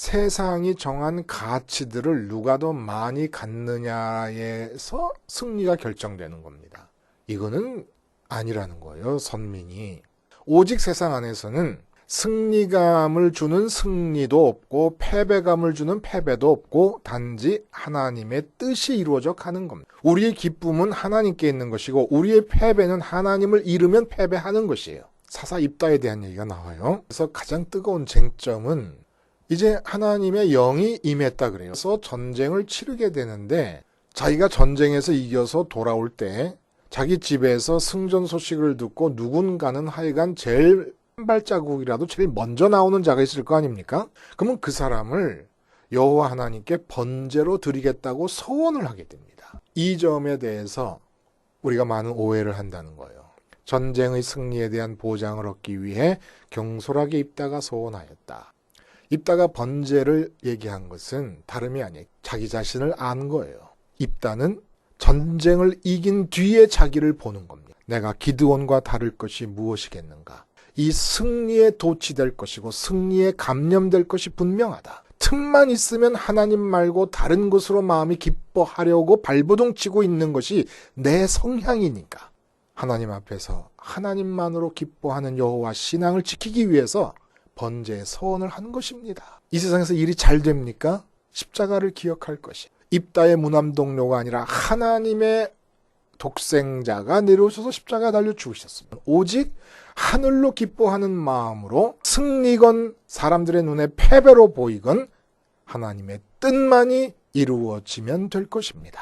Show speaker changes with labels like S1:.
S1: 세상이 정한 가치들을 누가 더 많이 갖느냐에서 승리가 결정되는 겁니다. 이거는 아니라는 거예요, 선민이. 오직 세상 안에서는 승리감을 주는 승리도 없고 패배감을 주는 패배도 없고 단지 하나님의 뜻이 이루어져 가는 겁니다. 우리의 기쁨은 하나님께 있는 것이고 우리의 패배는 하나님을 잃으면 패배하는 것이에요. 사사 입다에 대한 얘기가 나와요. 그래서 가장 뜨거운 쟁점은 이제 하나님의 영이 임했다. 그래서 전쟁을 치르게 되는데 자기가 전쟁에서 이겨서 돌아올 때 자기 집에서 승전 소식을 듣고 누군가는 하여간 제일 한 발자국이라도 제일 먼저 나오는 자가 있을 거 아닙니까? 그러면 그 사람을 여호와 하나님께 번제로 드리겠다고 소원을 하게 됩니다. 이 점에 대해서 우리가 많은 오해를 한다는 거예요. 전쟁의 승리에 대한 보장을 얻기 위해 경솔하게 입다가 소원하였다. 입다가 번제를 얘기한 것은 다름이 아니에요. 자기 자신을 아는 거예요. 입다는 전쟁을 이긴 뒤에 자기를 보는 겁니다. 내가 기드온과 다를 것이 무엇이겠는가? 이 승리에 도취될 것이고 승리에 감염될 것이 분명하다. 틈만 있으면 하나님 말고 다른 것으로 마음이 기뻐하려고 발버둥 치고 있는 것이 내 성향이니까. 하나님 앞에서 하나님만으로 기뻐하는 여호와 신앙을 지키기 위해서 번제의 서원을 한 것입니다. 이 세상에서 일이 잘 됩니까? 십자가를 기억할 것이. 입다의 무남동료가 아니라 하나님의 독생자가 내려오셔서 십자가 달려 죽으셨습니다. 오직 하늘로 기뻐하는 마음으로 승리건 사람들의 눈에 패배로 보이건 하나님의 뜻만이 이루어지면 될 것입니다.